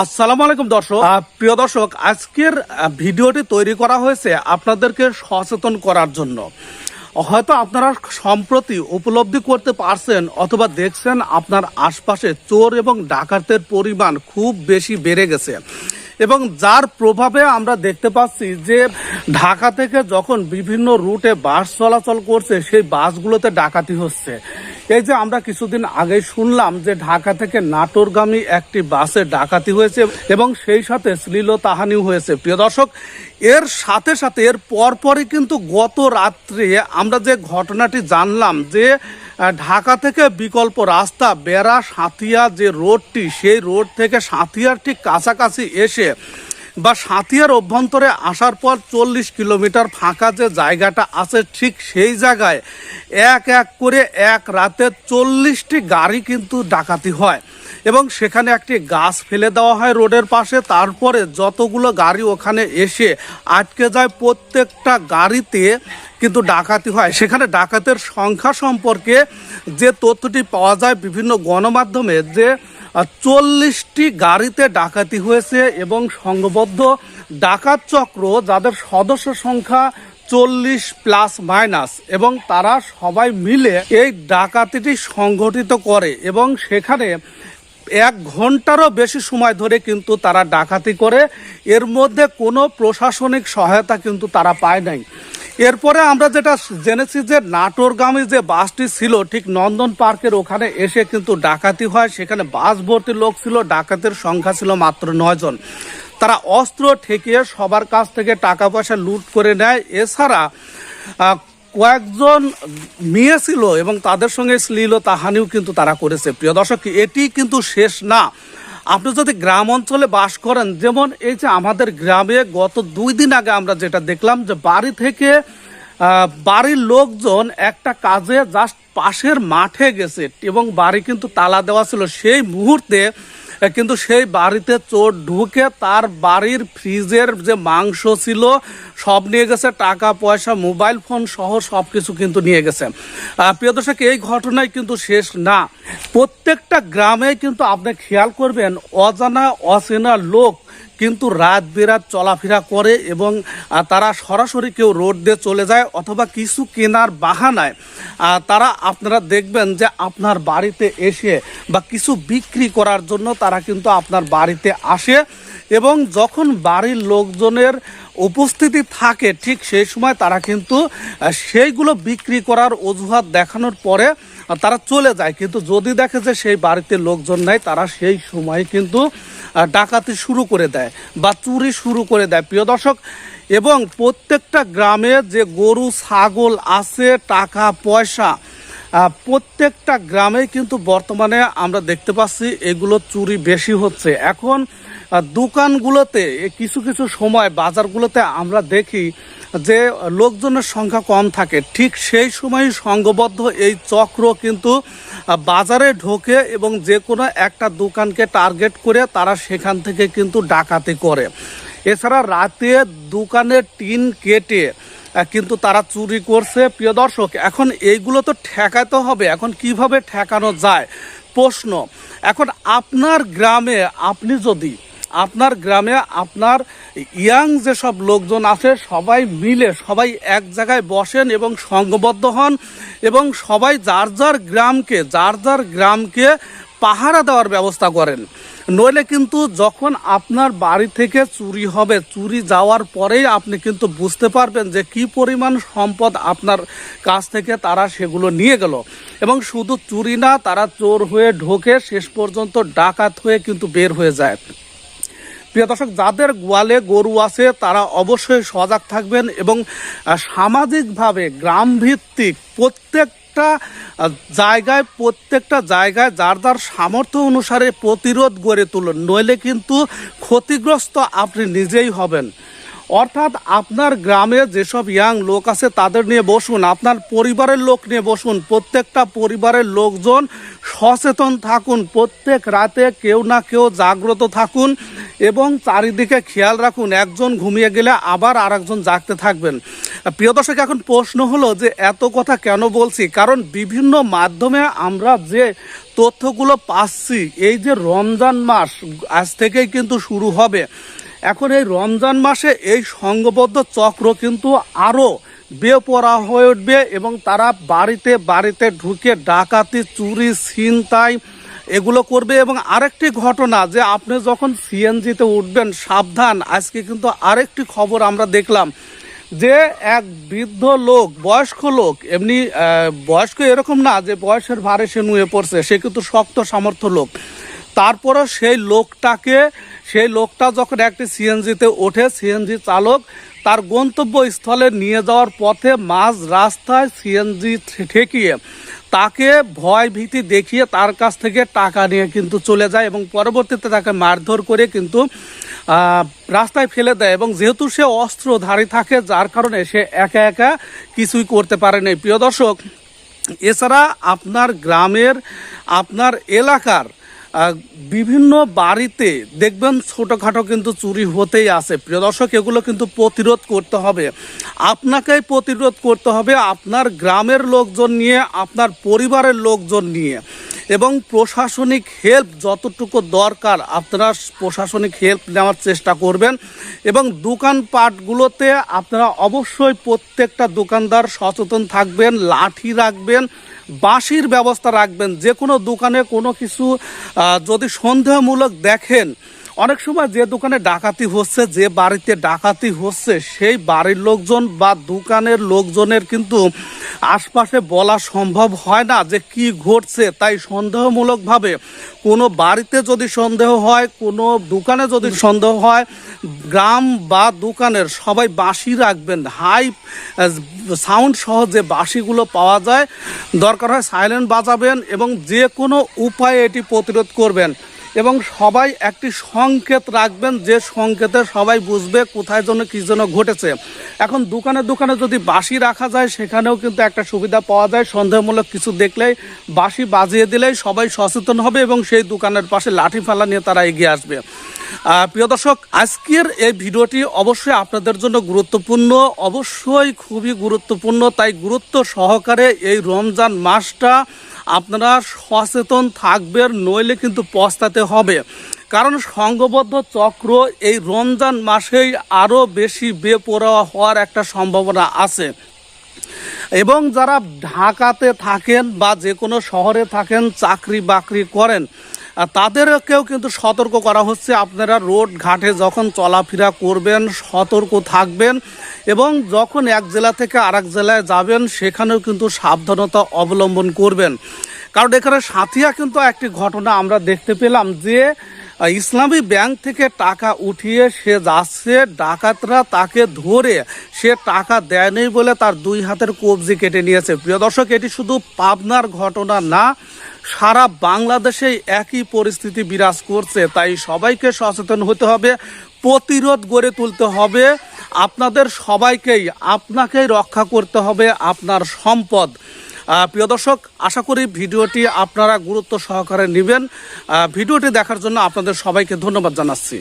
আসসালামু আলাইকুম দর্শক। প্রিয় দর্শক আজকের ভিডিওটি তৈরি করা হয়েছে আপনাদেরকে সচেতন করার জন্য। হয়তো আপনারা সম্প্রতি উপলব্ধি করতে পারছেন অথবা দেখছেন আপনার আশপাশে চোর এবং ডাকাতের পরিমাণ খুব বেশি বেড়ে গেছে। এবং যার প্রভাবে আমরা দেখতে পাচ্ছি যে ঢাকা থেকে যখন বিভিন্ন রুটে বাস চলাচল করছে সেই বাসগুলোতে ডাকাতি হচ্ছে। এই যে আমরা কিছুদিন আগে শুনলাম যে ঢাকা থেকে নাটোরগামী একটি বাসে ডাকাতি হয়েছে এবং সেই সাথে শ্লীলতাহানিও হয়েছে। প্রিয় দর্শক, এর সাথে সাথে এর পরপরই কিন্তু গত রাত্রে আমরা যে ঘটনাটি জানলাম যে ঢাকা থেকে বিকল্প রাস্তা বেড়া সাঁথিয়া যে রোডটি, সেই রোড থেকে সাঁথিয়ার ঠিক কাছাকাছি এসে বা সাঁথিয়ার অভ্যন্তরে আসার পর চল্লিশ কিলোমিটার ফাঁকা যে জায়গাটা আছে ঠিক সেই জায়গায় এক এক করে এক রাতে চল্লিশটি গাড়ি কিন্তু ডাকাতি হয় এবং সেখানে একটি গাছ ফেলে দেওয়া হয় রোডের পাশে। তারপরে যতগুলো গাড়ি ওখানে এসে আটকে যায়, প্রত্যেকটা গাড়িতে কিন্তু ডাকাতি হয়। সেখানে ডাকাতের সংখ্যা সম্পর্কে যে তথ্যটি পাওয়া যায় বিভিন্ন গণমাধ্যমে যে চল্লিশটি গাড়িতে ডাকাতি হয়েছে এবং সংঘবদ্ধ ডাকাত চক্র যাদের সদস্য সংখ্যা চল্লিশ প্লাস মাইনাস এবং তারা সবাই মিলে এই ডাকাতিটি সংগঠিত করে এবং সেখানে এক ঘন্টারও বেশি সময় ধরে কিন্তু তারা ডাকাতি করে। এর মধ্যে কোনো প্রশাসনিক সহায়তা কিন্তু তারা পায় নাই। এরপরে আমরা যেটা জেনেছি যে নাটোরগামী যে বাসটি ছিল, ঠিক নন্দন পার্কের ওখানে এসে কিন্তু ডাকাতি হয়। সেখানে বাস ভর্তি লোক ছিল, ডাকাতের সংখ্যা ছিল মাত্র নয় জন। তারা অস্ত্র ঠেকিয়ে সবার কাছ থেকে টাকা পয়সা লুট করে নেয়। এছাড়া কয়েকজন মেয়ে ছিল এবং তাদের সঙ্গে শ্লীলতাহানিও কিন্তু তারা করেছে। প্রিয় দর্শক, এটি কিন্তু শেষ না। আপনি যদি গ্রাম অঞ্চলে বাস করেন, যেমন এই যে আমাদের গ্রামে গত দুই দিন আগে আমরা যেটা দেখলাম যে বাড়ি থেকে বাড়ির লোকজন একটা কাজে জাস্ট পাশের মাঠে গেছে এবং বাড়ি কিন্তু তালা দেওয়া ছিল। সেই মুহূর্তে কিন্তু সেই বাড়িতে চোর ঢুকে তার বাড়ির ফ্রিজের যে মাংস ছিল, সব নিয়ে গেছে, টাকা, পয়সা, মোবাইল ফোন সহ সব কিছু কিন্তু নিয়ে গেছে। প্রিয় দর্শক, এই ঘটনায় কিন্তু শেষ না। প্রত্যেকটা গ্রামে কিন্তু আপনি খেয়াল করবেন, অজানা, অচেনা লোক কিন্তু রাত বেরাত চলাফেরা করে এবং তারা সরাসরি কেউ রোড দিয়ে চলে যায় অথবা কিছু কেনার বাহানায়। তারা আপনারা দেখবেন যে আপনার বাড়িতে এসে বা কিছু বিক্রি করার জন্য তারা কিন্তু আপনার বাড়িতে আসে এবং যখন বাড়ির লোকজনের উপস্থিতি থাকে ঠিক সেই সময় তারা কিন্তু সেইগুলো বিক্রি করার অজুহাত দেখানোর পরে তারা চলে যায়। কিন্তু যদি দেখে যে সেই বাড়িতে লোকজন নাই, তারা সেই সময় কিন্তু ডাকাতি শুরু করে দেয় বা চুরি শুরু করে দেয়। প্রিয় দর্শক, এবং প্রত্যেকটা গ্রামে যে গরু, ছাগল আছে, টাকা, পয়সা প্রত্যেকটা গ্রামে কিন্তু বর্তমানে আমরা দেখতে পাচ্ছি এগুলো চুরি বেশি হচ্ছে। এখন দোকানগুলোতে কিছু কিছু সময় বাজারগুলোতে আমরা দেখি যে লোকজনের সংখ্যা কম থাকে। ঠিক সেই সময় সংঘবদ্ধ এই চক্র কিন্তু বাজারে ঢোকে এবং যে কোনো একটা দোকানকে টার্গেট করে তারা সেখান থেকে কিন্তু ডাকাতি করে। এছাড়া রাতে দোকানের টিন কেটে কিন্তু তারা চুরি করছে, প্রিয় দর্শক, এখন এইগুলো তো ঠেকাতে হবে। এখন কীভাবে ঠেকানো যায়? প্রশ্ন, এখন আপনার গ্রামে আপনি যদি, আপনার গ্রামে আপনার ইয়াং যেসব লোকজন আছে, সবাই মিলে, সবাই এক জায়গায় বসেন এবং সংঘবদ্ধ হন এবং সবাই যার যার গ্রামকে, যার যার গ্রামকে পাহারা দেওয়ার ব্যবস্থা করেন। নইলে কিন্তু যখন আপনার বাড়ি থেকে চুরি হবে, চুরি যাওয়ার পরেই আপনি কিন্তু বুঝতে পারবেন যে কি পরিমাণ সম্পদ আপনার কাছ থেকে তারা সেগুলো নিয়ে গেল। এবং শুধু চুরি না, তারা চোর হয়ে ঢোকে, শেষ পর্যন্ত ডাকাত হয়ে কিন্তু বের হয়ে যায়। প্রিয় দর্শক, যাদের গোয়ালে গরু আছে, তারা অবশ্যই সজাগ থাকবেন এবং সামাজিকভাবে গ্রাম ভিত্তিক প্রত্যেকটা জায়গায় প্রত্যেকটা জায়গায় যার যার সামর্থ্য অনুসারে প্রতিরোধ গড়ে তুলুন। নইলে কিন্তু ক্ষতিগ্রস্ত আপনি নিজেই হবেন। অর্থাৎ আপনার গ্রামে যেসব ইয়াং লোক আছে, তাদের নিয়ে বসুন, আপনার পরিবারের লোক নিয়ে বসুন, প্রত্যেকটা পরিবারের লোকজন সচেতন থাকুন, প্রত্যেক রাতে কেউ না কেউ জাগ্রত থাকুন এবং চারিদিকে খেয়াল রাখুন, একজন ঘুমিয়ে গেলে আবার আরেকজন জাগতে থাকবেন। প্রিয় দর্শক, এখন প্রশ্ন হলো যে এত কথা কেন বলছি? কারণ বিভিন্ন মাধ্যমে আমরা যে তথ্যগুলো পাচ্ছি, এই যে রমজান মাস আজ থেকেই কিন্তু শুরু হবে। এখন এই রমজান মাসে এই সংঘবদ্ধ চক্র কিন্তু আরও বেপরা হয়ে উঠবে এবং তারা বাড়িতে বাড়িতে ঢুকে ডাকাতি, চুরি, ছিনতাই এগুলো করবে এবং আরেকটি ঘটনা যে আপনি যখন সিএনজিতে উঠবেন, সাবধান। আজকে কিন্তু আরেকটি খবর আমরা দেখলাম যে এক বৃদ্ধ লোক, বয়স্ক লোক, এমনি বয়স্ক এরকম না যে বয়সের ভারে সে নুয়ে পড়ছে, সে কিন্তু শক্ত সামর্থ্য লোক। তারপরও সেই লোকটাকে সেই লোকটা যখন একটি সিএনজিতে ওঠে, সিএনজি চালক তার গন্তব্যস্থলে নিয়ে যাওয়ার পথে মাঝ রাস্তায় সিএনজি ঠেকিয়ে তাকে ভয় ভীতি দেখিয়ে তার কাছ থেকে টাকা নিয়ে কিন্তু চলে যায় এবং পরবর্তীতে তাকে মারধর করে কিন্তু রাস্তায় ফেলে দেয় এবং যেহেতু সে অস্ত্রধারী থাকে, যার কারণে সে একা একা কিছুই করতে পারে নাই। প্রিয় দর্শক, এছাড়া আপনার গ্রামের, আপনার এলাকার বিভিন্ন বাড়িতে দেখবেন ছোটোখাটো কিন্তু চুরি হতেই আছে। প্রিয় দর্শক, এগুলো কিন্তু প্রতিরোধ করতে হবে। আপনাকেই প্রতিরোধ করতে হবে আপনার গ্রামের লোকজন নিয়ে, আপনার পরিবারের লোকজন নিয়ে। এবং প্রশাসনিক হেল্প যতটুকু দরকার, আপনারা প্রশাসনিক হেল্প নেওয়ার চেষ্টা করবেন এবং দোকানপাটগুলোতে আপনারা অবশ্যই প্রত্যেকটা দোকানদার সচেতন থাকবেন, লাঠি রাখবেন, বাঁশির ব্যবস্থা রাখবেন। যে কোনো দোকানে কোনো কিছু যদি সন্দেহমূলক দেখেন অনেক সময় যে দোকানে ডাকাতি হচ্ছে, যে বাড়িতে ডাকাতি হচ্ছে, সেই বাড়ির লোকজন বা দোকানের লোকজনের কিন্তু আশপাশে বলা সম্ভব হয় না যে কি ঘটছে। তাই সন্দেহমূলকভাবে কোনো বাড়িতে যদি সন্দেহ হয়, কোনো দোকানে যদি সন্দেহ হয়, গ্রাম বা দোকানের সবাই বাঁশি রাখবেন। হাই, সাউন্ড সহ যে বাঁশিগুলো পাওয়া যায়, দরকার হয় সাইলেন্ট বাজাবেন এবং যে কোনো উপায়ে এটি প্রতিরোধ করবেন। এবং সবাই একটি সংকেত রাখবেন যে সংকেতে সবাই বুঝবে কোথায় জন্য কী জন্য ঘটেছে। এখন দোকানে দোকানে যদি বাঁশি রাখা যায়, সেখানেও কিন্তু একটা সুবিধা পাওয়া যায়। সন্দেহমূলক কিছু দেখলেই, বাঁশি বাজিয়ে দিলেই সবাই সচেতন হবে এবং সেই দোকানের পাশে লাঠি ফালা নিয়ে তারা এগিয়ে আসবে। প্রিয় দর্শক, আজকের এই ভিডিওটি অবশ্যই আপনাদের জন্য গুরুত্বপূর্ণ। অবশ্যই খুবই গুরুত্বপূর্ণ। তাই গুরুত্ব সহকারে এই রমজান মাসটা আপনারা সচেতন থাকবেন, নইলে কিন্তু পস্তাতে হবে। কারণ সংঘবদ্ধ চক্র এই রমজান মাসেই আরও বেশি বেপরোয়া হওয়ার একটা সম্ভাবনা আছে। এবং যারা ঢাকাতে থাকেন বা যে কোনো শহরে থাকেন চাকরি বাকরি করেন তাদেরকেও কিন্তু সতর্ক করা হচ্ছে। আপনারা রোড ঘাটে যখন চলাফেরা করবেন, সতর্ক থাকবেন এবং যখন এক জেলা থেকে আরেক জেলায় যাবেন, সেখানেও কিন্তু সাবধানতা অবলম্বন করবেন। কারণ এখানে সাথিয়া কিন্তু একটি ঘটনা আমরা দেখতে পেলাম যে ইসলামী ব্যাংক থেকে টাকা উঠিয়ে সে যাচ্ছে, ডাকাতরা তাকে ধরে সে টাকা দেয়নি বলে তার দুই হাতের কবজি কেটে নিয়েছে। প্রিয় দর্শক, এটি শুধু পাবনার ঘটনা না, সারা বাংলাদেশে একই পরিস্থিতি বিরাজ করছে। তাই সবাইকে সচেতন হতে হবে, প্রতিরোধ গড়ে তুলতে হবে। আপনাদের সবাইকেই, আপনাকেই রক্ষা করতে হবে আপনার সম্পদ। প্রিয় দর্শক, আশা করি ভিডিওটি আপনারা গুরুত্ব সহকারে নেবেন। ভিডিওটি দেখার জন্য আপনাদের সবাইকে ধন্যবাদ জানাচ্ছি।